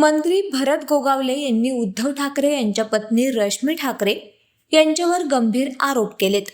मंत्री भरत गोगावले यांनी उद्धव ठाकरे यांच्या पत्नी रश्मी ठाकरे यांच्यावर गंभीर आरोप केलेत.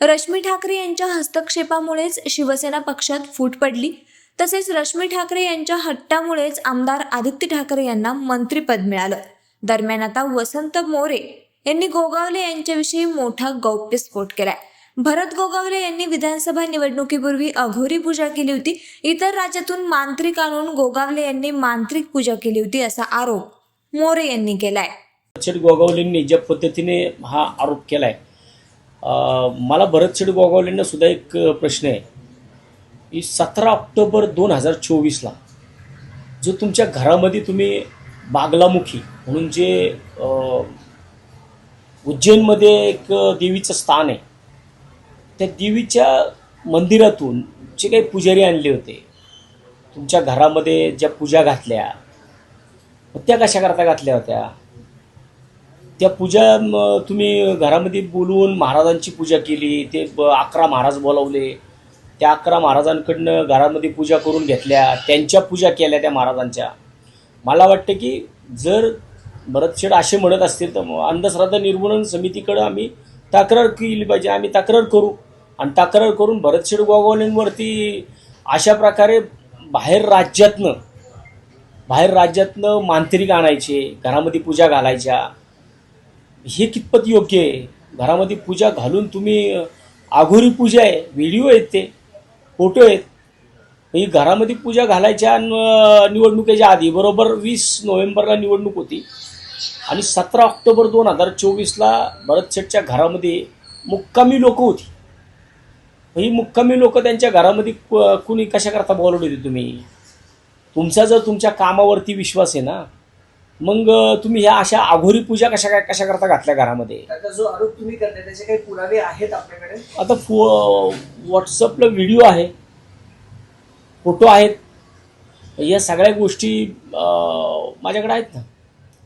रश्मी ठाकरे यांच्या हस्तक्षेपामुळेच शिवसेना पक्षात फूट पडली. तसेच रश्मी ठाकरे यांच्या हट्टामुळेच आमदार आदित्य ठाकरे यांना मंत्रीपद मिळालं. दरम्यान आता वसंत मोरे यांनी गोगावले यांच्याविषयी मोठा गौप्यस्फोट केलाय. भरत गोगावले यांनी विधानसभा निवडणुकीपूर्वी अघोरी पूजा केली होती. इतर राज्यातून मांत्रिक आणून गोगावले यांनी मांत्रिक पूजा केली होती असा आरोप मोरे यांनी केलाय. भरतशेठ गोगावलेंनी ज्या पद्धतीने हा आरोप केलाय अं, मला भरतशेठ गोगावलेंना सुद्धा एक प्रश्न आहे. की सतरा ऑक्टोबर दोन हजार चोवीसला जो तुमच्या घरामध्ये तुम्ही बागलामुखी म्हणून जे उज्जैनमध्ये एक देवीचं स्थान आहे त्या देवीच्या मंदिरातून जे काही पुजारी आणले होते तुमच्या घरामध्ये ज्या पूजा घातल्या त्या कशाकरता घातल्या होत्या? त्या पूजा तुम्ही घरामध्ये बोलवून महाराजांची पूजा केली ते ब अकरा महाराज बोलावले त्या अकरा महाराजांकडनं घरामध्ये पूजा करून घेतल्या त्यांच्या पूजा केल्या त्या महाराजांच्या. मला वाटतं की जर भरतशेठ असे म्हणत असतील तर मग अंधश्रद्धा निर्मूलन समितीकडं आम्ही तक्रार केली पाहिजे आम्ही तक्रार करू. आणि तक्रार करून भरतशेठ गोगावलेंवरती अशा प्रकारे बाहेर राज्यातनं बाहेर राज्यातनं मांत्रिक आणायचे घरामध्ये पूजा घालायच्या. हे कितपत योग्य आहे? घरामध्ये पूजा घालून तुम्ही आघोरी पूजा आहे व्हिडिओ आहेत ते फोटो आहेत. ही घरामध्ये पूजा घालायच्या निवडणुकीच्या आधी बरोबर वीस नोव्हेंबरला निवडणूक होती. आणि सतरा ऑक्टोबर दोन हजार चोवीसला भरतशेठच्या घरामध्ये मुक्कामी लोक होती. ही मुक्कामी लोक त्यांच्या घरामध्ये कुणी कशा करता बोलवले होते तुम्ही? तुमचा जर तुमच्या कामावरती विश्वास आहे ना मग तुम्ही ह्या अशा आघोरी पूजा कशा काय कशा करता घातल्या घरामध्ये? जो आरोप तुम्ही करताय त्याचे काही पुरावे आहेत आपल्याकडे? आता फो व्हॉट्सअपला व्हिडिओ आहे फोटो आहेत. या सगळ्या गोष्टी माझ्याकडे आहेत ना.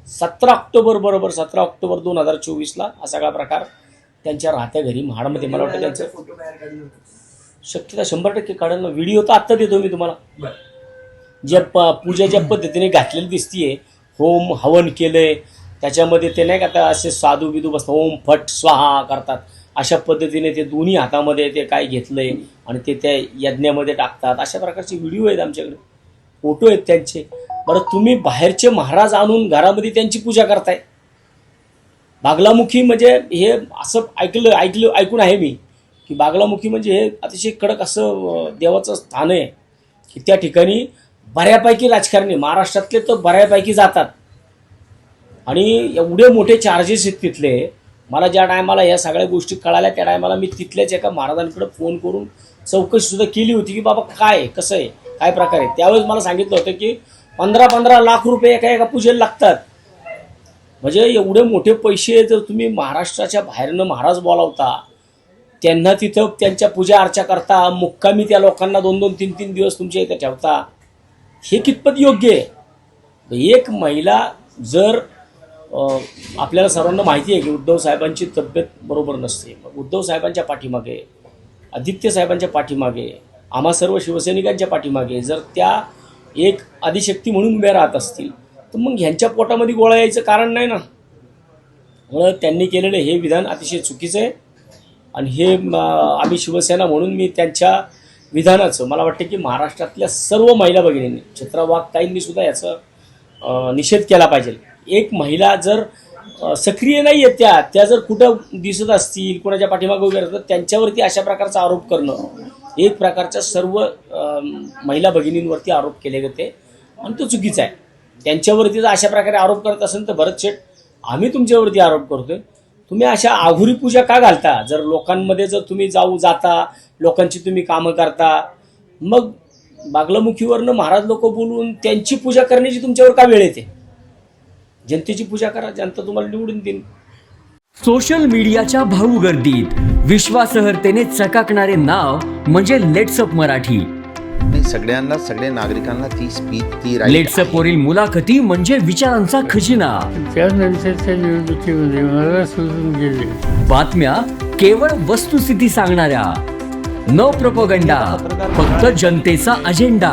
सतरा ऑक्टोबर बरोबर सतरा ऑक्टोबर दोन हजार चोवीसला हा सगळा प्रकार त्यांच्या राहत्या घरी महाडमध्ये. मला वाटतं त्यांचं शक्यता शंभर टक्के काढेल ना व्हिडिओ तर आत्ता देतो मी तुम्हाला. ज्या प पूजा ज्या पद्धतीने घातलेली दिसतीये होम हवन केलंय त्याच्यामध्ये ते नाही का आता असे साधू बिधू बसतात ओम फट स्वाहा करतात. अशा पद्धतीने ते दोन्ही हातामध्ये ते काय घेतलंय आणि ते त्या यज्ञामध्ये टाकतात. अशा प्रकारचे व्हिडिओ आहेत आमच्याकडे. फोटो आहेत त्यांचे. बरं तुम्ही बाहेरचे महाराज आणून घरामध्ये त्यांची पूजा करताय. बागलामुखी म्हणजे हे असं ऐकलं ऐकलं ऐकून आहे मी की बागलामुखी म्हणजे हे अतिशय कडक असं देवाचं स्थान आहे की त्या ठिकाणी बऱ्यापैकी राजकारणी महाराष्ट्रातले तर बऱ्यापैकी जातात. आणि एवढे मोठे चार्जेस आहेत तिथले. मला ज्या टायमाला या सगळ्या गोष्टी कळाल्या त्या टायमाला मी तिथल्याच एका महाराजांकडे फोन करून चौकशीसुद्धा केली होती की बाबा काय कसं आहे काय प्रकार आहे. त्यावेळेस मला सांगितलं होतं की पंधरा पंधरा लाख रुपये एका एका पूजेला लागतात. म्हणजे एवढे मोठे पैसे जर तुम्ही महाराष्ट्राच्या बाहेरनं महाराज बोलावता त्यांना तिथं त्यांच्या पूजा अर्चा करता मुक्कामी त्या लोकांना दोन दोन तीन तीन दिवस तुमच्या इथे ठेवता हे कितपत योग्य आहे? एक महिला जर आपल्याला सर्वांना माहिती आहे की उद्धव साहेबांची तब्येत बरोबर नसते. उद्धव साहेबांच्या पाठीमागे आदित्य साहेबांच्या पाठीमागे आम्हा सर्व शिवसैनिकांच्या पाठीमागे जर त्या एक आदिशक्ती म्हणून उभ्या राहत असतील तर मग ह्यांच्या पोटामध्ये गोळा यायचं कारण नाही ना? म्हणून त्यांनी केलेलं हे विधान अतिशय चुकीचं आहे. आणि हे आम्ही शिवसेना म्हणून मी त्यांच्या विधानाचं मला वाटतं की महाराष्ट्रातल्या सर्व महिला भगिनींनी चित्रा वाघताईंनी सुद्धा याचं निषेध केला पाहिजे. एक महिला जर सक्रिय नाही आहेत त्या. त्या जर कुठं दिसत असतील कोणाच्या पाठीमागे उभे असतात त्यांच्यावरती अशा प्रकारचा आरोप करणं एक प्रकारच्या सर्व महिला भगिनींवरती आरोप केले जाते आणि तो चुकीचा आहे. त्यांच्यावरती जर अशा प्रकारे आरोप करत असेल तर भरत शेठ आम्ही तुमच्यावरती आरोप करतोय. तुम्ही अशा आघुरी पूजा का घालता? जर लोकांमध्ये जर तुम्ही जाऊ जाता लोकांची तुम्ही कामं करता मग बागलामुखीवरनं महाराज लोक बोलून त्यांची पूजा करण्याची तुमच्यावर का वेळ येते? जनतेची पूजा करा जनता तुम्हाला निवडून देईल सोशल मीडियाच्या भाऊ गर्दीत विश्वासार्हतेने चकाकणारे नाव म्हणजे लेट्सअप मराठी. नाही सगळ्यांना सगळ्या नागरिकांना ती स्पीच ती लेट्सअप. वरील मुलाखती म्हणजे विचारांचा खजिना. त्यानंतरच्या निवडणुकीमध्ये मला सोडून गेले. बातम्या केवळ वस्तुस्थिती सांगणाऱ्या. न प्रपोगंडा फक्त जनतेचा अजेंडा